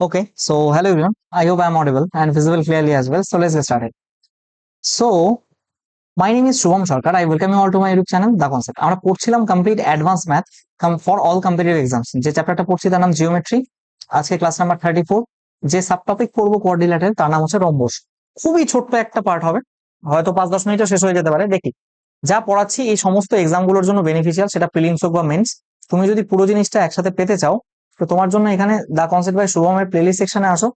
Okay, so hello everyone. I hope I'm audible and visible clearly as well. So let's get started. So my name is Shubham Sarkar. I welcome you all to my YouTube channel The Concept. আমরা পড়ছিলাম complete advance math for all competitive exams যে চ্যাপ্টারটা পড়ছি তার নাম geometry আজকে class number thirty four যে সাবটপিক পড়ব কোঅর্ডিনেটের তার নাম হচ্ছে রম্বস খুবই ছোট্ট একটা পার্ট হবে হয়তো পাঁচ দশ মিনিটও শেষ হয়ে যেতে পারে দেখি যা পড়াচ্ছি এই সমস্ত এক্সামগুলোর জন্য বেনিফিশিয়াল সেটা প্রিলিমস হোক বা মেন্স তুমি যদি পুরো জিনিসটা একসাথে পেতে চাও তো তোমার জন্য এখানে দা কনসেপ্ট বাই শুভমের প্লেলিস্ট সেকশনে আসো।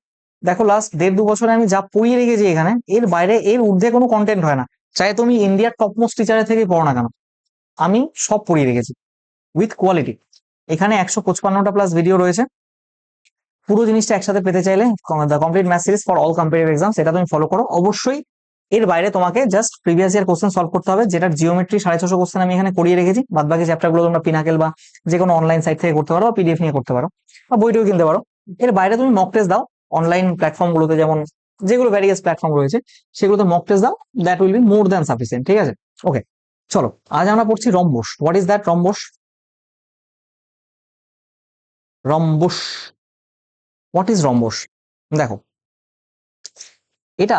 দেখো লাস্ট দেড় দু বছরে আমি যা পড়িয়ে রেখেছি এখানে, এর বাইরে এর ঊর্ধ্বে কোনো কন্টেন্ট হয় না। চাই তুমি ইন্ডিয়ার টপমোস্ট টিচারের থেকে পড়ো না কেন? আমি সব পড়িয়ে রেখেছি উইথ কোয়ালিটি এখানে একশো পঁচপান্নটা প্লাস ভিডিও রয়েছে। পুরো জিনিসটা একসাথে পেতে চাইলে the complete math series for all competitive exam সেটা তুমি ফলো করো। অবশ্যই এর বাইরে তোমাকে just previous year question solve করতে হবে যেটা জিওমেট্রি সাড়ে ছশো কোশ্চেন আমি এখানে করিয়ে রেখেছি। বাদ বাকি চ্যাপ্টারগুলো তোমরা পিনাকেল বা যে কোনো অনলাইন সাইট থেকে করতে পারো বা পিডিএফ নিয়ে করতে পারো বা বইটিও কিনতে পারো। এর বাইরে তুমি মক টেস্ট দাও অনলাইন প্ল্যাটফর্ম গুলোতে যেমন যেগুলো ভ্যারিয়াস প্ল্যাটফর্ম রয়েছে, সেগুলোতে মক টেস্ট দাও that will be more than sufficient ঠিক আছে? ওকে চলো, আজ আমরা পড়ছি rhombus. What is that rhombus? Rhombus. What is rhombus? দেখো, এটা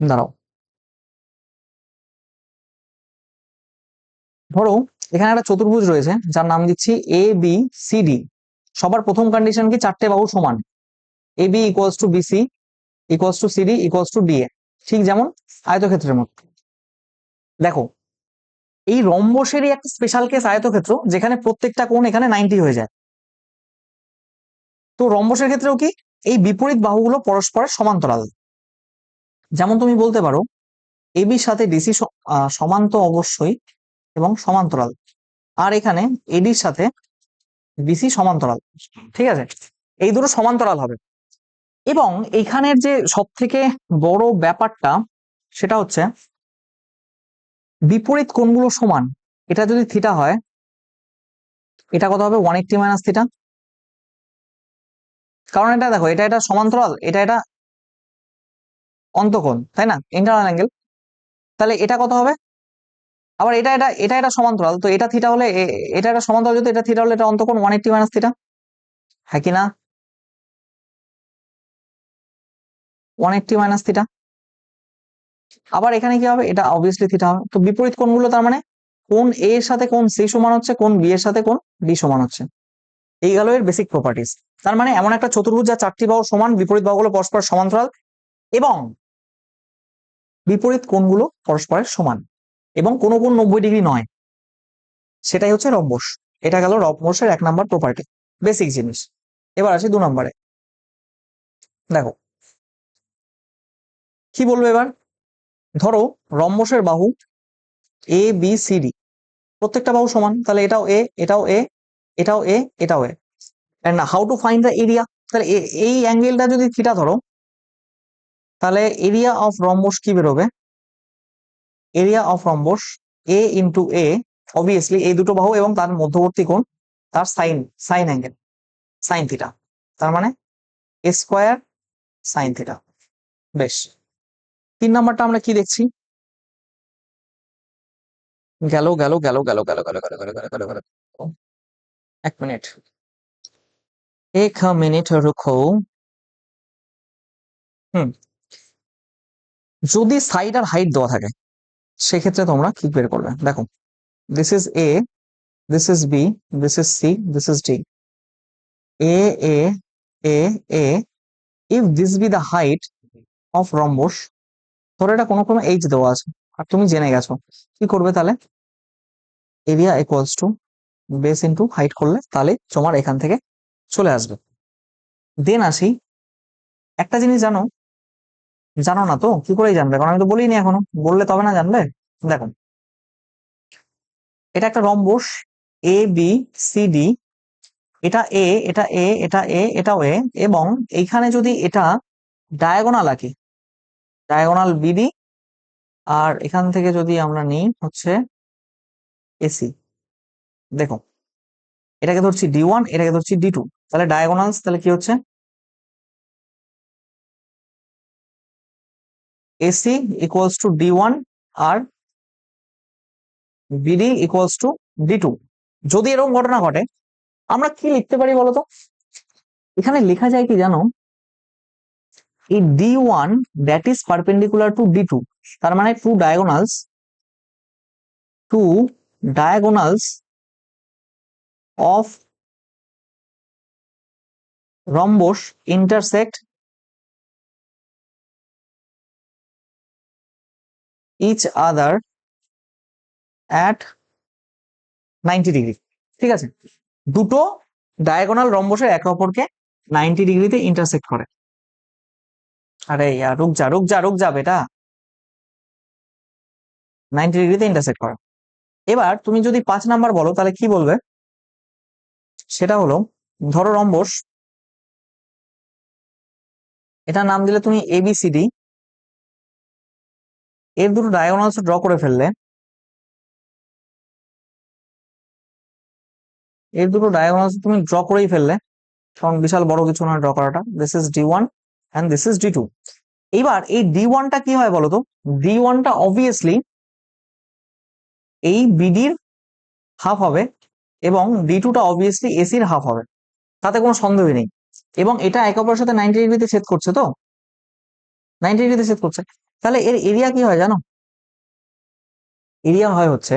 দাঁড়াও। ধরো, এখানে একটা চতুর্ভুজ রয়েছে, যার নাম দিচ্ছি এ বি সি ডি সবার প্রথম কন্ডিশন কি? চারটে বাহু সমান। A B equals to BC equals to CD equals to DA ঠিক যেমন আয়তক্ষেত্রের মতো। দেখো, এই রম্বসেরই একটা স্পেশাল কেস আয়তক্ষেত্র, যেখানে প্রত্যেকটা কোণ এখানে নাইনটি হয়ে যায়। তো রম্বসের ক্ষেত্রেও কি? এই বিপরীত বাহুগুলো পরস্পরের সমান্তরাল। যেমন তুমি বলতে পারো এবির সাথে ডিসি সমান্ত অবশ্যই এবং সমান্তরাল। আর এখানে এডির সাথে ডিসি সমান্তরাল, ঠিক আছে? এই দুটো সমান্তরাল হবে। এবং এখানের যে সব থেকে বড় ব্যাপারটা সেটা হচ্ছে বিপরীত কোণগুলো সমান। এটা যদি থিটা হয়, এটা কত হবে? ওয়ান এইটটি মাইনাস থিটা কারণ এটা দেখো, এটা এটা সমান্তরাল, এটা এটা অন্তকোণ, তাই না? ইন্টারনাল অ্যাঙ্গেল তাহলে এটা কত হবে? আবার এটা এটা এটা এটা সমান্তরাল, তো এটা থিটা হলে এটা একটা সমান্তরাল যদি এটা থিটা হলে এটা অন্তকোণ ওয়ান এইটটি মাইনাস থিটা হ্যাঁ কি না? ওয়ান এইটটি মাইনাস থিটা আবার এখানে কি হবে? এটা অবভিয়াসলি থিটা হবে। তো বিপরীত কোণগুলো তার মানে? কোন এ এর সাথে কোন সি সমান হচ্ছে কোন বি এর সাথে কোন ডি সমান হচ্ছে। এই গেল এর বেসিক প্রপার্টিস তার মানে এমন একটা চতুর্ভুজ যা চারটি বাহু সমান, বিপরীত বাহুগুলো পরস্পর সমান্তরাল। এবং বিপরীত কোণগুলো পরস্পরের সমান এবং কোনো কোন নব্বই ডিগ্রি নয়। সেটাই হচ্ছে রম্বস। এটা গেল রম্বসের এক নাম্বার প্রপার্টি বেসিক জিনিস। এবার আসি দু নম্বরে। দেখো। কি বলব এবার? ধরো রম্বসের বাহু এ বি সি ডি প্রত্যেকটা বাহু সমান, তাহলে এটাও এ এটাও এ এটাও এ এটাও এ না how to find the area তাহলে এই অ্যাঙ্গেলটা যদি থিটা ধরো তাহলে এরিয়া অফ রম্বস কি বেরোবে area of rhombus a into a obviously এই দুটো বাহু এবং তার মধ্যবর্তী কোণ তার sine sine angle sine theta তার মানে স্কোয়ার সাইন থিটা বেশ তিন নাম্বারটা আমরা কি দেখছি গেল গেল গেল গেল গেল গেল গেল গেল গেল গেল গেল এক মিনিট এক মিনিট রুখো হুম যদি সাইড আর হাইট দেওয়া থাকে, সেক্ষেত্রে তোমরা কি বের করবে? দেখো this is A this is B this is C this is D uh uh uh uh if this be the height of rhombus ধরো এটা কোনো কোনো এইচ দেওয়া আছে, আর তুমি জেনে গেছো, কি করবে তাহলে? Area equals to base into height করলে তাহলে তোমার এখান থেকে চলে আসবে। দেন আসি, একটা জিনিস জানো জানো না তো? কি করেই জানবে? কারণ আমি তো বলিনি এখনও। বললে তবে না জানবে? দেখো। এটা একটা rhombus. A B C D এটা এ এটা এ এটা এ এটাও এ এবং এইখানে যদি এটা ডায়াগোনাল আঁকি ডায়াগোনাল বিডি আর এখান থেকে যদি আমরা নিই হচ্ছে এসি দেখো। এটাকে ধরছি ডি ওয়ান এটাকে ধরছি ডি টু তাহলে ডায়াগোনালস তাহলে কি হচ্ছে? AC equals to D1 R BD equals to D two যদি এরকম ঘটনা ঘটে, আমরা কি লিখতে পারি বলতো? এখানে লেখা যায় কি জানো? এই D one that is perpendicular to D two তার মানে two diagonals two diagonals of rhombus intersect each other at 90 degree ঠিক আছে? দুটো ডায়াগোনাল রম্বসের একে অপরকে 90 ডিগ্রিতে ইন্টারসেক্ট করে। আরে ইয়ার রুক যা রুক যা রুক যা বেটা। 90 ডিগ্রিতে ইন্টারসেক্ট করে। এবার তুমি যদি পাঁচ নাম্বার বলো, তাহলে কি বলবে? সেটা হলো, ধরো রম্বস, এটার নাম দিলে তুমি এবিসিডি এর দুটো ডায়াগোনালস ড্র করে ফেললে। এর দুটো ডায়াগোনালস তুমি ড্র করেই ফেললে। কারণ বিশাল বড় কিছু না ড্র করাটা। This is D one and this is D two এইবার এই ডি ওয়ানটা কি হয় বলতো ডি ওয়ানটা অবভিয়াসলি এই বিডির হাফ হবে এবং ডি টুটা অবভিয়াসলি এসির হাফ হবে। তাতে কোনো সন্দেহই নেই। এবং এটা একে অপরের সাথে নাইনটি ডিগ্রিতে ছেদ করছে তো? নাইনটি ডিগ্রিতে ছেদ করছে। তাহলে এর এরিয়া কি হয় জানো? এরিয়া হয় হচ্ছে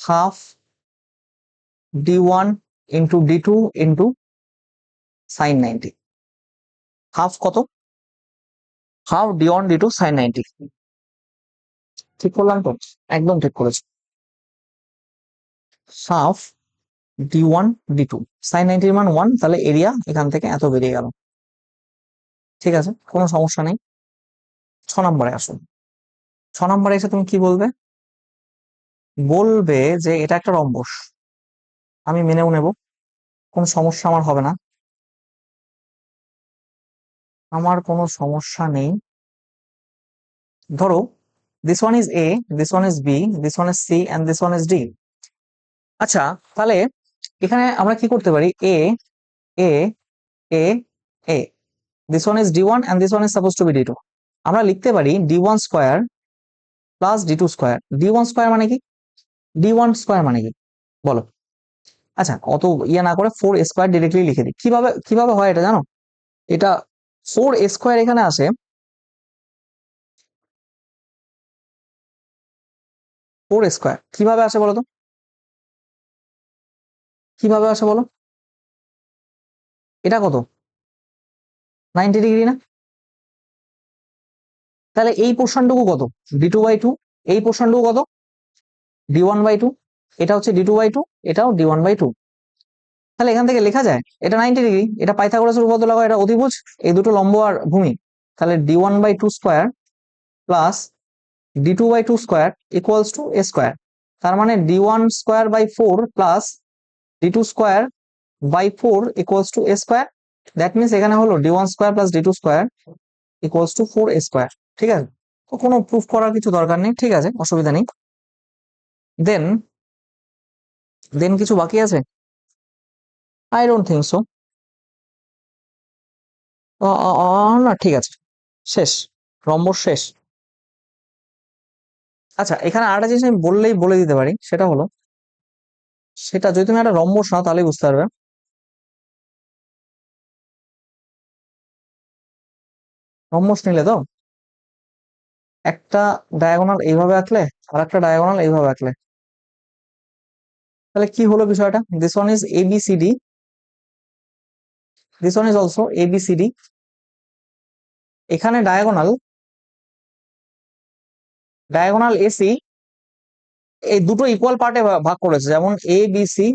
half D one into D two into sine ninety half কত? Half D one D two sine ninety ঠিক করলাম তো? একদম ঠিক করেছি। Half D one D two sine নাইনটির মান ওয়ান তাহলে এরিয়া এখান থেকে এত বেরিয়ে গেল। ঠিক আছে? কোনো সমস্যা নেই। ছ নম্বরে আসুন। ছ নম্বরে এসে তুমি কি বলবে? বলবে যে এটা একটা রম্বস। আমি মেনেও নেব। কোনো সমস্যা আমার হবে না। আমার কোনো সমস্যা নেই। ধরো this one is A this one is B this one is C and this one is D আচ্ছা তাহলে এখানে আমরা কি করতে পারি? Uh uh uh A this one is D one and this one is suppose to be D আমরা লিখতে পারি D one square plus D two square D one square মানে কি? ডি ওয়ান স্কোয়ার মানে কি? বলো। আচ্ছা অত ইয়ে না করে ফোর স্কোয়ার ডিরেক্টলি লিখে দিই। কীভাবে কীভাবে হয় এটা জানো? এটা ফোর স্কোয়ার এখানে আসে ফোর স্কোয়ার কীভাবে আসে বলো তো? কীভাবে আসে বলো? এটা কত? নাইনটি ডিগ্রি না? তাহলে এই পোর্শনটুকু কত? ডি টু বাই টু এই পোর্শনটুকু কত? ডি ওয়ান বাই টু এটা হচ্ছে ডি টু বাই টু এটাও ডি ওয়ান বাই টু তাহলে এখান থেকে লেখা যায়, এটা নাইনটি ডিগ্রি, এটা পাইথাগোরাসের উপপাদ্য লাগা এটা অতিভুজ এই দুটো লম্ব আর ভূমি। তাহলে D one by two square plus D two by two square equals to A square তার মানে D one square by four plus D two square by four equals to A square that means এখানে হলো D one square plus D two square equals to four square ঠিক আছে? তো কোনো proof করার কিছু দরকার নেই, ঠিক আছে? অসুবিধা নেই। দেন দেন কিছু বাকি আছে? আই ডোন্ট থিঙ্ক সো না, ঠিক আছে। শেষ। রম্বস শেষ। আচ্ছা এখানে আরেকটা জিনিস আমি বললেই বলে দিতে পারি, সেটা হলো, সেটা যদি তুমি একটা রম্বস নাও তাহলে বুঝতে পারবে। রম্বস নিলে তো? একটা ডায়াগোনাল এইভাবে আঁকলে আর একটা ডায়াগোনাল এইভাবে আঁকলে। তাহলে কি হলো বিষয়টা? This one is A B C D this one is also A B C D এখানে ডায়াগোনাল ডায়াগোনাল এসি এই দুটো ইকুয়াল পার্টে ভাগ করেছে। যেমন এ বি সি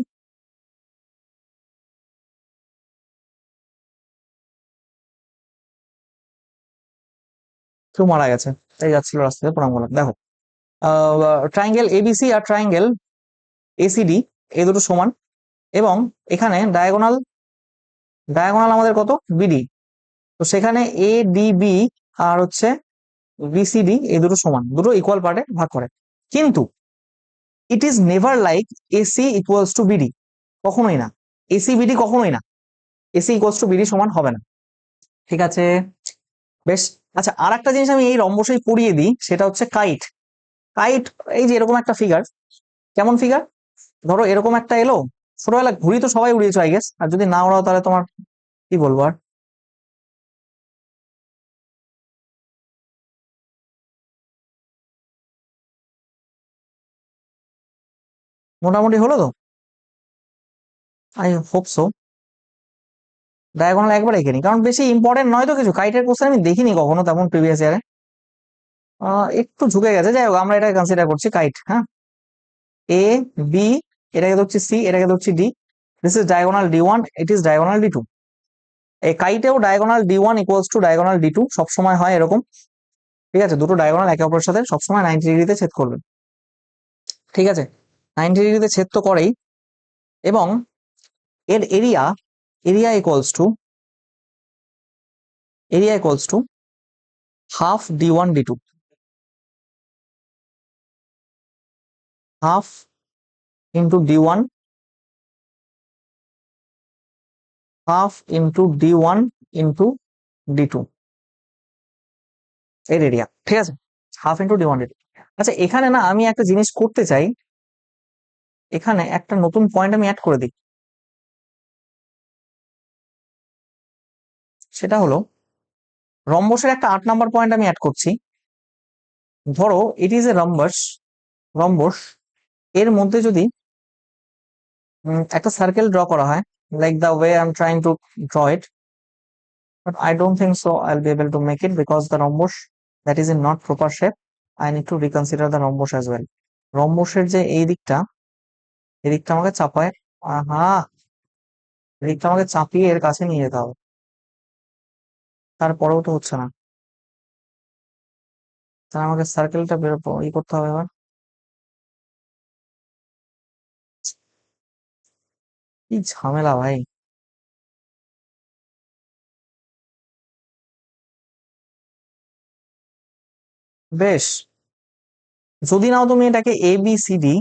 কেউ মারা গেছে। তাই যাচ্ছিল রাস্তাতে প্রণাম করলাম। দেখো ট্রাইঙ্গেল এবিসি আর ট্রাইঙ্গেল এসিডি এই দুটো সমান। এবং এখানে ডায়াগোনাল ডায়াগোনাল আমাদের কত? বিডি তো সেখানে এ ডি বি আর হচ্ছে বিসিডি এই দুটো সমান। দুটো ইকুয়াল পার্টে ভাগ করে। কিন্তু it is never like AC equals to BD কখনোই না। এসি বিডি কখনোই না। এসি ইকুয়ালস টু বিডি সমান হবে না। ঠিক আছে? বেশ আচ্ছা আর একটা জিনিস আমি এই রম্বসেই পড়িয়ে দিই, সেটা হচ্ছে কাইট কাইট এই যে এরকম একটা ফিগার কেমন ফিগার ধরো এরকম একটা এলো, ছোটবেলা ঘুড়ি তো সবাই উড়িয়েছো আই গেস আর যদি না ওড়াও তাহলে তোমার কি বলব আর? মোটামুটি হলো তো? আই হোপ সো ডায়াগোনাল একবার এঁকে নি। কারণ বেশি ইম্পর্টেন্ট নয় তো কিছু। কাইটের কোশ্চেন আমি দেখিনি কখনো তেমন প্রিভিয়াস ইয়ারে একটু ঝুঁকে গেছে। যাই হোক, আমরা এটা কনসিডার করছি কাইট হ্যাঁ? এ বি এটাকে ধরছি সি এটাকে ধরছি D this is diagonal D one it is diagonal D two এই কাইটেও diagonal D one equals to diagonal D two সবসময় হয় এরকম। ঠিক আছে? দুটো ডায়াগোনাল একে অপরের সাথে সবসময় নাইনটি ডিগ্রিতে ছেদ করবে। ঠিক আছে? নাইনটি ডিগ্রিতে ছেদ তো করেই। এবং এর area to area equals to half D one D two half into D one half into D two এর এরিয়া ঠিক আছে? Half into D one D আচ্ছা এখানে না আমি একটা জিনিস করতে চাই। এখানে একটা নতুন পয়েন্ট আমি অ্যাড করে দিই। সেটা হলো, রম্বসের একটা আট নাম্বার পয়েন্ট আমি অ্যাড করছি। ধরো it is a rhombus rhombus এর মধ্যে যদি একটা সার্কেল ড্র করা হয় like the way I am trying to draw it but I don't think so I'll be able to make it because the rhombus, that is in not proper shape, I need to reconsider the rhombus as well. রম্বসের যে এই দিকটা এই দিকটা আমাকে চাপায়, আহা! এই দিকটা আমাকে চাপিয়ে এর কাছে নিয়ে যেতে হবে। তারপরেও তো হচ্ছে না। তাহলে আমাকে সার্কেলটা বেরোবো ই করতে হবে এবার কি ঝামেলা ভাই। বেশ। যদি নাও তুমি এটাকে এ বি সি ডি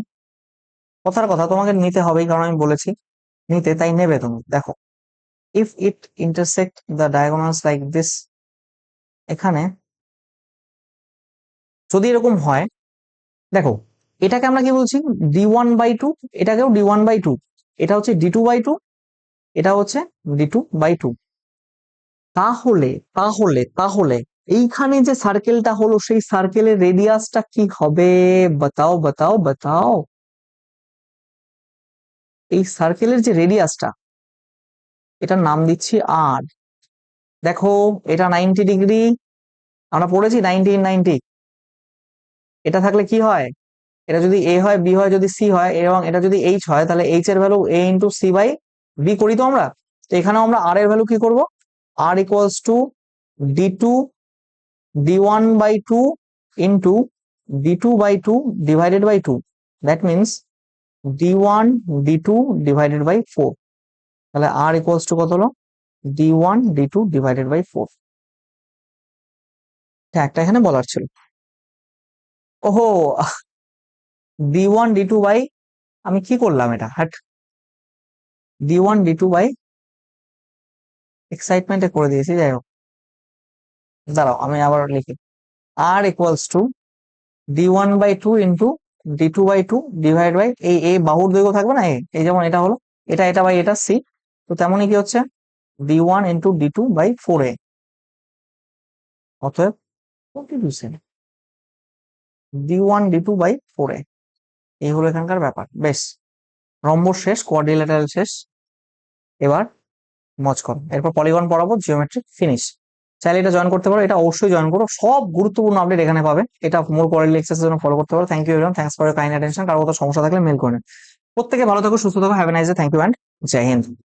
কথার কথা তোমাকে নিতে হবেই, কারণ আমি বলেছি। নিতে, তাই নেবে তুমি। দেখো। If it intersect the diagonals like this এখানে, যদি এরকম হয়, দেখো, এটাকে আমরা কি বলছি? ডি ওয়ান বাই টু এটাকেও ডি ওয়ান বাই টু এটা হচ্ছে ডি টু বাই টু এটা হচ্ছে ডি টু বাই টু তাহলে তাহলে তাহলে, এইখানে যে সার্কেলটা হলো, সেই সার্কেলের রেডিয়াসটা কি হবে? বাতাও বাতাও বাতাও। এই সার্কেলের যে রেডিয়াসটা এটার নাম দিচ্ছি আর দেখো, এটা নাইনটি ডিগ্রি আমরা পড়েছি নাইনটি নাইনটি এটা থাকলে কি হয়? এটা যদি এ হয় বি হয়, যদি সি হয়, এবং এটা যদি এইচ হয়, তাহলে এইচ এর value A into C by B করি তো আমরা? তো এখানেও আমরা আর এর ভ্যালু কি করব? R equals to D two D one by two into D two by two divided by two that means D one D two divided by four তাহলে আর ইকুয়ালস টু কত হলো? D one D two divided by four একটা এখানে বলার ছিল। ওহো! D one D two by আমি কি করলাম এটা? Hat D one D two by এক্সাইটমেন্টে করে দিয়েছি, যাই হোক। দাঁড়াও, আমি আবার লিখি। R equals to D one by two into D two by two divide by এই এই বাহুর দৈর্ঘ্য থাকবে না? এই- এই যেমন এটা হলো, এটা এটা বাই এটা সি তো তেমনই কি হচ্ছে? D one into D two by four A অতএব D one D two by four A এই হলো এখানকার ব্যাপার। বেশ। রম্বস শেষ কোয়াড্রিল্যাটারাল শেষ। এবার মজ করো। এরপর পলিগন পড়াবো জিওমেট্রিক ফিনিশ চাইলে এটা জয়েন করতে পারো। এটা অবশ্যই জয়েন করো। সব গুরুত্বপূর্ণ আপডেট এখানে পাবে। এটা মোর কোয়ারিলি এক্সারসাইজের জন্য ফলো করতে পারো। Thank you everyone thanks for kind attention কারও কোথাও সমস্যা থাকলে মেল করে। প্রত্যেকে ভালো থাকো, সুস্থ থাকো। Have a nice thank you and Joy Hind